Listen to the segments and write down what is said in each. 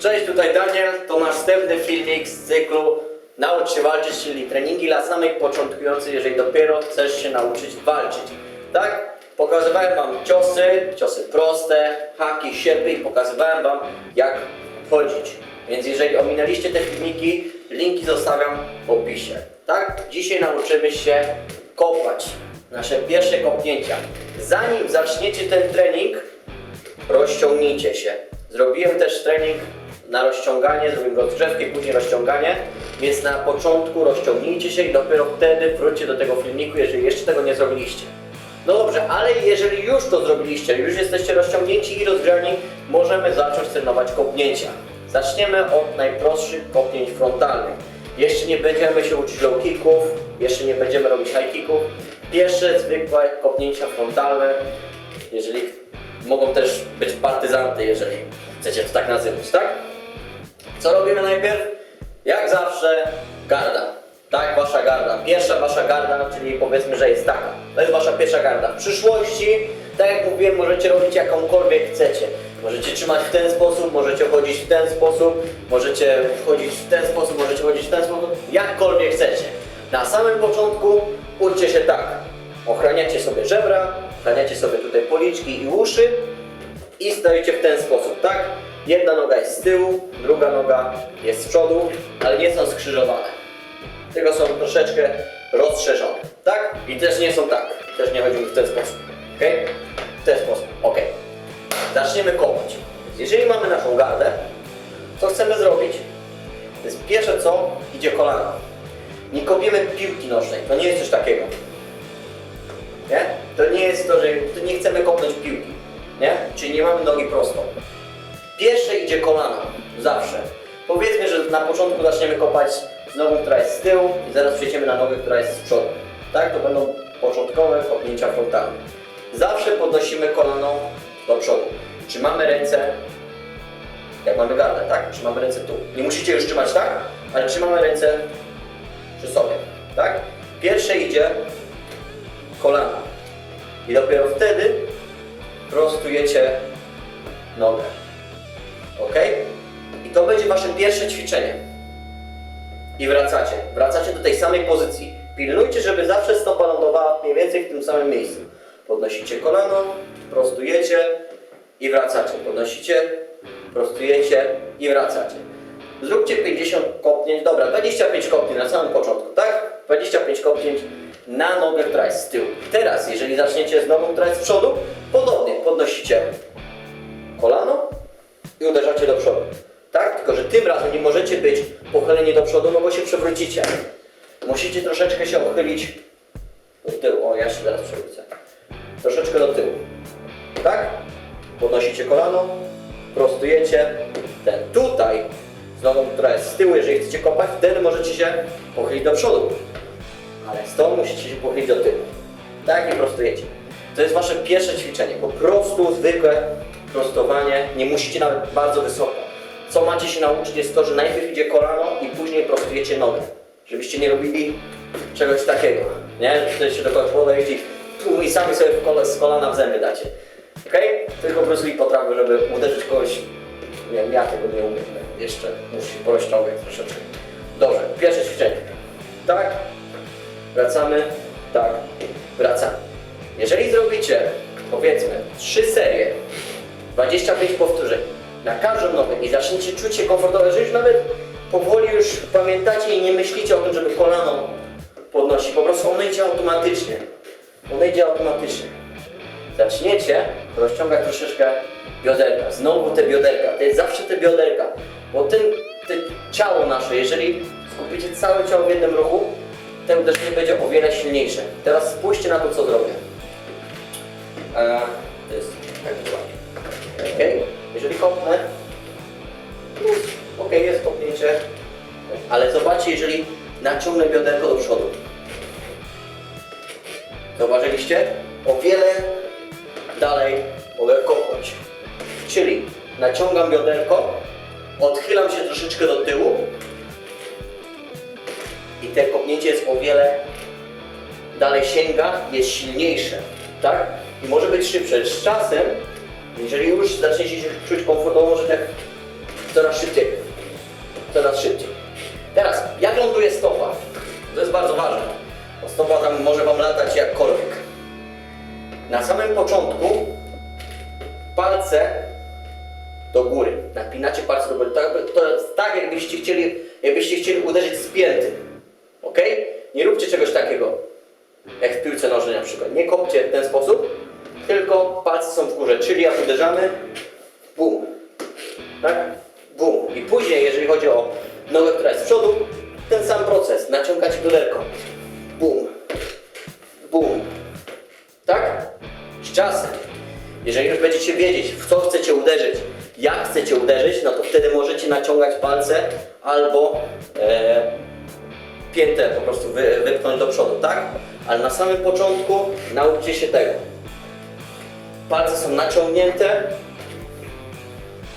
Cześć, tutaj Daniel. To nasz wstępny filmik z cyklu Naucz się walczyć, czyli treningi dla samych początkujących, jeżeli dopiero chcesz się nauczyć walczyć. Tak? Pokazywałem Wam ciosy, ciosy proste, haki, sierpy i pokazywałem Wam jak chodzić. Więc jeżeli ominęliście te filmiki, linki zostawiam w opisie. Tak? Dzisiaj nauczymy się kopać. Nasze pierwsze kopnięcia. Zanim zaczniecie ten trening, rozciągnijcie się. Zrobiłem też trening na rozciąganie, zrobiłem rozgrzewkę później rozciąganie, więc na początku rozciągnijcie się i dopiero wtedy wróćcie do tego filmiku, jeżeli jeszcze tego nie zrobiliście. No dobrze, ale jeżeli już to zrobiliście, już jesteście rozciągnięci i rozgrzani, możemy zacząć trenować kopnięcia. Zaczniemy od najprostszych kopnięć frontalnych. Jeszcze nie będziemy się uczyć low kicków, jeszcze nie będziemy robić high kicków. Pierwsze zwykłe kopnięcia frontalne, jeżeli mogą też być partyzanty, jeżeli chcecie to tak nazywać, tak? Co robimy najpierw? Jak zawsze garda. Tak, wasza garda. Pierwsza wasza garda, czyli powiedzmy, że jest taka. To jest wasza pierwsza garda. W przyszłości, tak jak mówiłem, możecie robić jakąkolwiek chcecie. Możecie trzymać w ten sposób, możecie chodzić w ten sposób, możecie wchodzić w ten sposób, możecie chodzić w ten sposób, jakkolwiek chcecie. Na samym początku uczcie się tak. Ochraniacie sobie żebra, ochraniacie sobie tutaj policzki i uszy i stoicie w ten sposób, tak? Jedna noga jest z tyłu, druga noga jest z przodu, ale nie są skrzyżowane. Tylko są troszeczkę rozszerzone, tak? I też nie są tak. Też nie chodzimy w ten sposób, ok? W ten sposób, ok. Zaczniemy kopać. Jeżeli mamy naszą gardę, co chcemy zrobić? To jest pierwsze co, idzie kolana. Nie kopiemy piłki nożnej, to nie jest coś takiego. Nie? To nie jest to, że nie chcemy kopnąć piłki. Nie? Czyli nie mamy nogi prostą. Pierwsze idzie kolana. Zawsze. Powiedzmy, że na początku zaczniemy kopać z nogą, która jest z tyłu i zaraz przejdziemy na nogę, która jest z przodu. Tak? To będą początkowe kopnięcia frontalne. Zawsze podnosimy kolano do przodu. Trzymamy ręce, jak mamy gardę, tak? Trzymamy ręce tu. Nie musicie już trzymać tak, ale trzymamy ręce przy sobie. Tak? Pierwsze idzie kolana. I dopiero wtedy prostujecie nogę. Ok? I to będzie wasze pierwsze ćwiczenie. I wracacie. Wracacie do tej samej pozycji. Pilnujcie, żeby zawsze stopa lądowała mniej więcej w tym samym miejscu. Podnosicie kolano, prostujecie i wracacie. Podnosicie, prostujecie i wracacie. Zróbcie 50 kopnięć, dobra, 25 kopnięć na samym początku, tak? 25 kopnięć na nogę, która jest z tyłu. Teraz, jeżeli zaczniecie z nogą, która jest z przodu, podobnie podnosicie kolano i uderzacie do przodu. Tak? Tylko, że tym razem nie możecie być pochyleni do przodu, no bo się przewrócicie. Musicie troszeczkę się uchylić do tyłu. O, ja się zaraz przewrócę. Troszeczkę do tyłu. Tak? Podnosicie kolano, prostujecie. Ten tutaj, z nogą, która jest z tyłu, jeżeli chcecie kopać, wtedy możecie się pochylić do przodu. Ale stąd musicie się pochylić do tyłu. Tak i prostujecie. To jest wasze pierwsze ćwiczenie. Po prostu zwykłe prostowanie. Nie musicie nawet bardzo wysoko. Co macie się nauczyć jest to, że najpierw idzie kolano i później prostujecie nogę. Żebyście nie robili czegoś takiego. Nie? Że chcecie do kogoś podejść i, i sami sobie kole, z kolana w zęby dacie. Ok? Tylko po prostu i potrafię, żeby uderzyć kogoś. Nie wiem, ja tego nie umiem. Jeszcze muszę się porozciągać troszeczkę. Dobrze, pierwsze ćwiczenie. Tak, wracamy, tak, wracamy. Jeżeli zrobicie, powiedzmy, trzy serie, 25 powtórzeń na każdą nogę i zaczniecie czuć się komfortowo, że już nawet powoli już pamiętacie i nie myślicie o tym, żeby kolano podnosić, po prostu ono idzie automatycznie. Ono idzie automatycznie. Zaczniecie rozciągać troszeczkę bioderka. Znowu te bioderka. To jest zawsze te bioderka. Bo ten, te ciało nasze, jeżeli skupicie całe ciało w jednym ruchu, te uderzenie będzie o wiele silniejsze. Teraz spójrzcie na to, co zrobię. E, to jest tak. Ok? Jeżeli kopnę, ok, jest kopnięcie, ale zobaczcie, jeżeli naciągnę bioderko do przodu. Zauważyliście? O wiele dalej mogę kopnąć. Czyli naciągam bioderko, odchylam się troszeczkę do tyłu i te kopnięcie jest o wiele dalej sięga, jest silniejsze, tak? I może być szybsze. Z czasem, jeżeli już zaczniecie się czuć komfortowo, możecie Coraz szybciej. Coraz szybciej. Teraz, jak ląduje stopa? To jest bardzo ważne. Bo stopa tam może Wam latać jakkolwiek. Na samym początku palce do góry. Napinacie palce do góry. Tak, to jest tak, jakbyście chcieli, jakbyście chcieli uderzyć z pięty. Ok? Nie róbcie czegoś takiego, jak w piłce nożnej na przykład. Nie kopcie w ten sposób, tylko palce są w górze. Czyli jak uderzamy, bum. Tak? Bum. I później, jeżeli chodzi o nogę, która jest z przodu, ten sam proces. Naciągać bioderko. Bum. Bum. Tak? Z czasem. Jeżeli już będziecie wiedzieć, w co chcecie uderzyć, jak chcecie uderzyć, no to wtedy możecie naciągać palce albo e, piętę po prostu wy, wypchnąć do przodu, tak? Ale na samym początku nauczcie się tego. Palce są naciągnięte.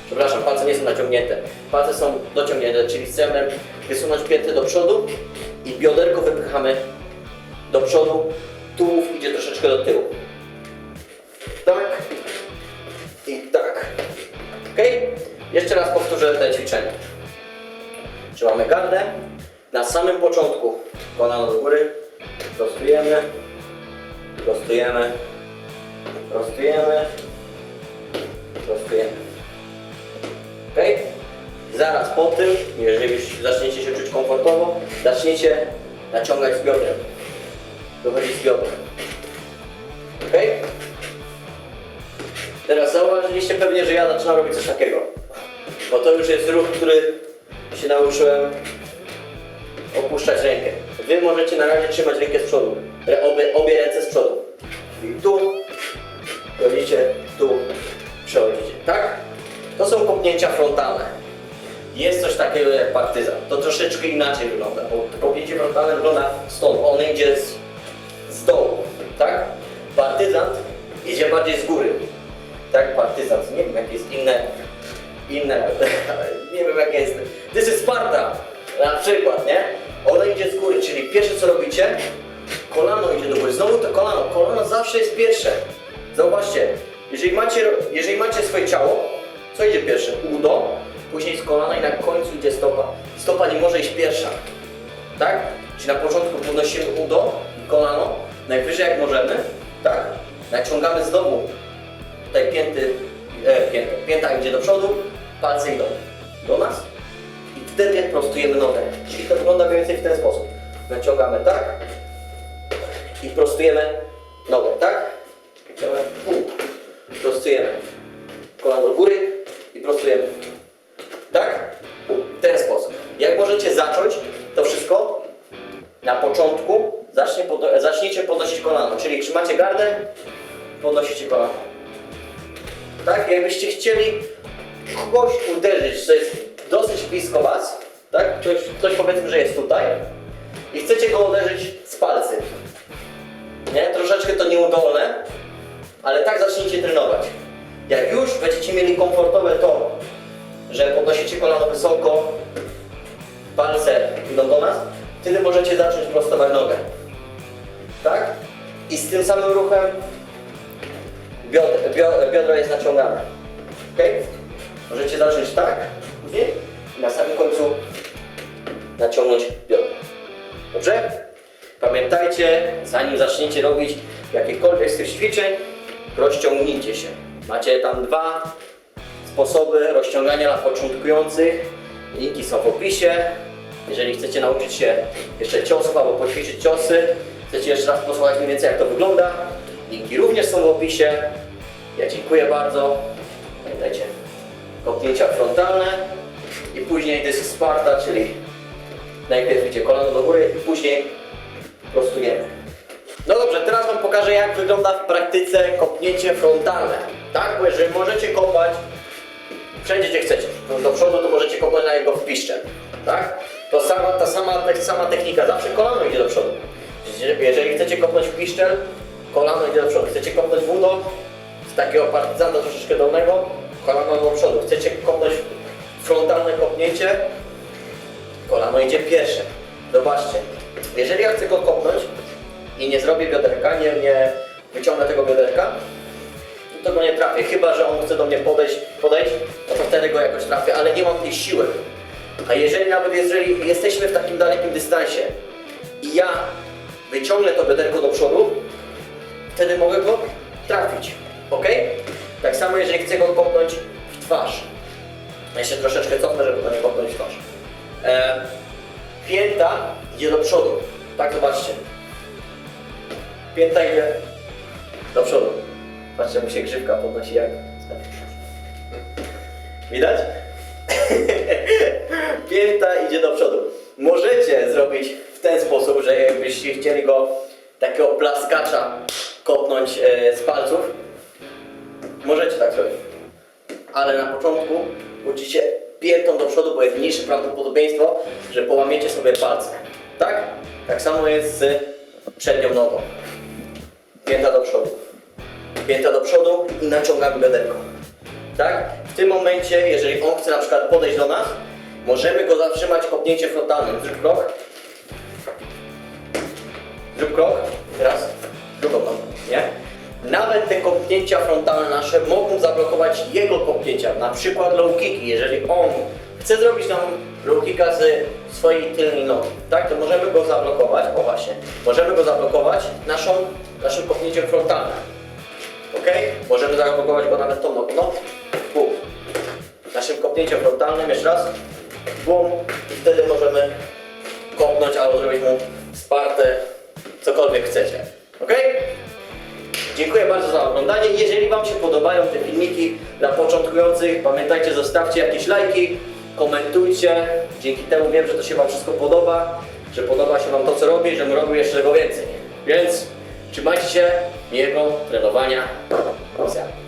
Przepraszam, palce nie są naciągnięte. Palce są dociągnięte, czyli chcemy wysunąć piętę do przodu i bioderko wypychamy do przodu. Tułów idzie troszeczkę do tyłu. Tak i tak. Ok? Jeszcze raz powtórzę te ćwiczenie. Trzymamy gardę. Na samym początku kolano do góry. Prostujemy. Prostujemy. Prostujemy. Prostujemy. Ok? Zaraz po tym, jeżeli już zaczniecie się czuć komfortowo, zaczniecie naciągać z biodrem. Wychodzić z biodrem. Ok? Teraz zauważyliście pewnie, że ja zaczynam robić coś takiego. Bo to już jest ruch, który się nauczyłem opuszczać rękę. Wy możecie na razie trzymać rękę z przodu. Obie, obie ręce Kopnięcia frontalne. Jest coś takiego jak partyzan. To troszeczkę inaczej wygląda, bo frontalne wygląda stąd. On idzie z, z dołu. Tak? Partyzant idzie bardziej z góry. Tak? Partyzant. Nie wiem, jakie jest inne inne, nie wiem jakie jest. This is Sparta, na przykład, nie? Ona idzie z góry, czyli pierwsze co robicie, kolano idzie do góry. Znowu to kolano, kolano zawsze jest pierwsze. Zauważcie, jeżeli macie, jeżeli macie swoje ciało, co idzie pierwsze? Udo, później z kolana i na końcu idzie stopa. Stopa nie może iść pierwsza, tak? Czyli na początku podnosimy udo i kolano, najwyżej jak możemy, tak? Naciągamy znowu tutaj pięty, e, pięta, pięta idzie do przodu, palce idą do nas i wtedy prostujemy nogę. Czyli to wygląda mniej więcej w ten sposób. Naciągamy tak i prostujemy nogę, tak? Prostujemy. Kolano do góry prostujemy. Tak? W ten sposób. Jak możecie zacząć to wszystko na początku, zacznie podo- zacznijcie podnosić kolano, czyli trzymacie gardę, podnosicie kolano. Tak? Jakbyście chcieli kogoś uderzyć, co jest dosyć blisko Was, tak? Ktoś, ktoś powiedzmy, że jest tutaj i chcecie go uderzyć z palcy. Nie? Troszeczkę to nieudolne, ale tak zacznijcie trenować. Jak już będziecie mieli komfortowe to, że podnosicie kolano wysoko, palce idą do nas, wtedy możecie zacząć prostować nogę. Tak? I z tym samym ruchem biodro, bio- biodro jest naciągane. Ok? Możecie zacząć tak, później na samym końcu naciągnąć biodro. Dobrze? Pamiętajcie, zanim zaczniecie robić jakiekolwiek z tych ćwiczeń, rozciągnijcie się. Macie tam dwa sposoby rozciągania dla początkujących. Linki są w opisie. Jeżeli chcecie nauczyć się jeszcze ciosów albo poćwiczyć ciosy, chcecie jeszcze raz posłuchać mniej więcej jak to wygląda, linki również są w opisie. Ja dziękuję bardzo. Pamiętajcie, kopnięcia frontalne i później is Sparta, czyli najpierw idzie kolano do góry i później prostujemy. No dobrze, teraz Wam pokażę jak wygląda w praktyce kopnięcie frontalne. Tak, jeżeli możecie kopać wszędzie gdzie chcecie, to do przodu to możecie kopać na jego wpiszcze. Tak? To sama, ta sama, ta sama technika, zawsze kolano idzie do przodu. Jeżeli chcecie kopnąć w piszczel, kolano idzie do przodu. Chcecie kopnąć w udo, z takiego partyzanta troszeczkę dolnego, kolano do przodu. Chcecie kopnąć frontalne kopnięcie, kolano idzie pierwsze. Zobaczcie, jeżeli ja chcę go kopnąć i nie zrobię bioderka, nie, nie wyciągnę tego bioderka, to go nie trafię. Chyba, że on chce do mnie podejść, podejść no to wtedy go jakoś trafię, ale nie mam tej siły. A jeżeli nawet jeżeli jesteśmy w takim dalekim dystansie i ja wyciągnę to bioderko do przodu, wtedy mogę go trafić. Ok? Tak samo jeżeli chcę go kopnąć w twarz. Ja się troszeczkę cofnę, żeby go nie kopnąć w twarz. E, pięta idzie do przodu. Tak, zobaczcie. Pięta idzie do przodu. Patrzcie, mu się grzywka podnosi jak... Widać? Pięta idzie do przodu. Możecie zrobić w ten sposób, że jakbyście chcieli go takiego plaskacza kopnąć e, z palców, możecie tak zrobić. Ale na początku ucicie piętą do przodu, bo jest mniejsze prawdopodobieństwo, że połamiecie sobie palce. Tak? Tak samo jest z przednią nogą. Pięta do przodu. Pięta do przodu i naciągamy bioderko. Tak? W tym momencie, jeżeli on chce na przykład podejść do nas, możemy go zatrzymać kopnięciem frontalnym. Zrób krok. Zrób krok. Teraz drugą nogą, nie? Nawet te kopnięcia frontalne nasze mogą zablokować jego kopnięcia, na przykład low kicki. Jeżeli on chce zrobić nam low kicka z swojej tylnej nogi, tak, to możemy go zablokować, o właśnie, możemy go zablokować naszą, naszym kopnięciem frontalnym. Ok? Możemy zablokować go nawet tą nogą. No, bum. Naszym kopnięciem frontalnym, jeszcze raz, bum. I wtedy możemy kopnąć albo zrobić mu sparte, cokolwiek chcecie. Ok? Dziękuję bardzo za oglądanie. Jeżeli Wam się podobają te filmiki dla początkujących, pamiętajcie, zostawcie jakieś lajki, komentujcie. Dzięki temu wiem, że to się Wam wszystko podoba, że podoba się Wam to, co robię, żebym robił jeszcze tego więcej. Więc trzymajcie się, miłego trenowania. Widzenia.